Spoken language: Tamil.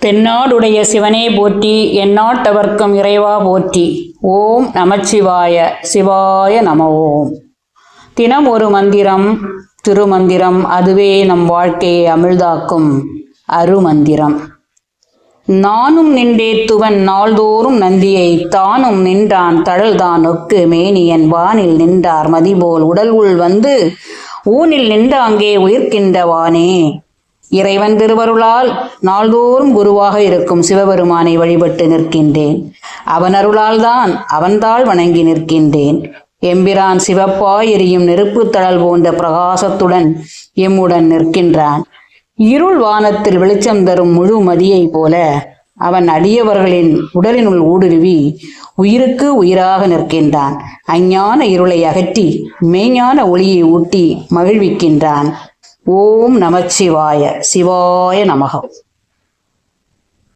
தென்னாடுடைய சிவனே போற்றி எந்நாட்டவர்க்கும் இறைவா போற்றி. ஓம் நமச்சிவாய சிவாய நம ஓம் தினம் ஒரு மந்திரம் திருமந்திரம் அதுவே நம் வாழ்க்கையை அமிழ்தாக்கும் அருமந்திரம். நானும் நின்றேத்துவன் நாள்தோறும் நந்தியை தானும் நின்றான் தழல்தான் ஒக்கு மேனியன் வானில் நின்றார் மதிபோல் உடல் உள் வந்து ஊனில் நின்ற அங்கே உயிர்க்கின்றவானே இறைவன் திருவருளால் நாள்தோறும் குருவாக இருக்கும் சிவபெருமானை வழிபட்டு நிற்கின்றேன். அவன் தான் அவன்தாள் வணங்கி நிற்கின்றேன். எம்பிரான் சிவப்பாய் எரியும் நெருப்புத் தழல் போன்ற பிரகாசத்துடன் எம்முடன் நிற்கின்றான். இருள் வானத்தில் வெளிச்சம் தரும் முழு மதியைப் போல அவன் அடியவர்களின் உடலினுள் ஊடுருவி உயிருக்கு உயிராக நிற்கின்றான். அஞ்ஞான இருளை அகற்றி மெய்ஞான ஒளியை ஊட்டி மகிழ்விக்கின்றான். ஓம் நமச்சிவாய. சிவாய நமகம்